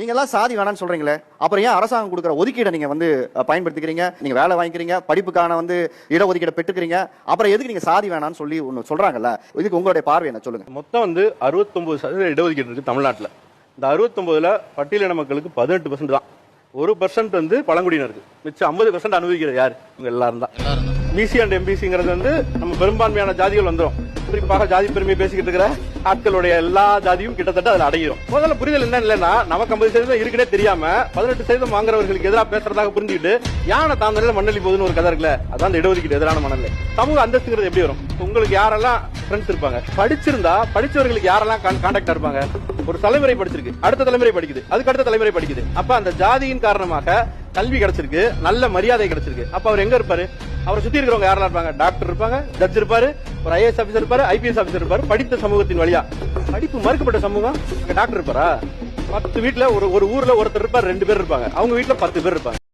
நீங்க எல்லாம் சாதி வேணாம்னு சொல்றீங்களே அப்புறம் ஏன் அரசாங்கம் கொடுக்குற ஒதுக்கீடை நீங்க வந்து பயன்படுத்திக்கிறீங்க? நீங்க வேலை வாங்கிக்கிறீங்க படிப்புக்கான வந்து இடஒதுக்கீடை பெற்றுக்கிறீங்க அப்புறம் எதுக்கு நீங்க சாதி வேணாம்னு சொல்லி ஒன்னு சொல்றாங்கல்ல? இதுக்கு உங்களுடைய பார்வை என்ன சொல்லுங்க. மொத்தம் வந்து 69% சதவீத இடஒதுக்கீடு இருக்கு தமிழ்நாட்டில். இந்த 69 பட்டியலின மக்களுக்கு பதினெட்டு பர்சன்ட் தான். ஒரு பர்சன்ட் வந்து பழங்குடியினருக்கு மிச்சம் ஐம்பது பர்சன்ட் அனுபவிக்கிறது யார்? இவங்க எல்லாரும் தான். பிசி அண்ட் எம்பிசிங்கிறது வந்து நம்ம பெரும்பான்மையான ஜாதிகள் வந்துரும். குறிப்பாக ஜாதி பெருமை பேசிக்கிட்டு இருக்கிற ஆட்களுடைய எல்லா ஜாதியும் கிட்டத்தட்ட அதுல அடையும் முதல்ல புரிதல் என்ன இல்லைன்னா நமக்கு ஐம்பது சதவீதம் இருக்குன்னே தெரியாம பதினெட்டு சதவீதம் வாங்குறவர்களுக்கு எதிராக பேசுறதாக புரிஞ்சுக்கிட்டு யானை தாந்தல மண்ணலி போகுதுன்னு ஒரு கதை இருக்குல்ல அதான் அந்த இடஒதுக்கீடு எதிரான மணல் சமூக அந்தஸ்துங்கிறது எப்படி வரும்? உங்களுக்கு யாரெல்லாம் ஃப்ரெண்ட்ஸ் இருப்பாங்க? படிச்சிருந்தா படிச்சவர்களுக்கு யாரெல்லாம் கான்டாக்டா இருப்பாங்க? ஒரு தலைமுறை படிச்சிருக்கு. அடுத்த தலைமுறை படிக்குது. அதுக்கு அடுத்த தலைமுறை படிக்குது. அப்ப அந்த ஜாதியின் காரணமாக கல்வி கிடைச்சிருக்கு நல்ல மரியாதை கிடைச்சிருக்கு. அப்ப அவர் எங்க இருப்பாரு? அவரை சுத்தி இருக்கிறவங்க யாரெல்லாம் இருப்பாங்க? டாக்டர் இருப்பாங்க ஜட்ஜ் இருப்பாரு ஒரு ஐஏஎஸ் ஆபீசர் இருப்பாரு ஐபிஎஸ் ஆபீசர் இருப்பாரு படித்த சமூகத்தின் வழியா. படிப்பு மறுக்கப்பட்ட சமூகம் டாக்டர் இருப்பாரா? பத்து வீட்டுல ஒரு ஒரு ஊர்ல ஒருத்தர் இருப்பாரு ரெண்டு பேர் இருப்பாங்க. அவங்க வீட்டுல பத்து பேர் இருப்பாங்க.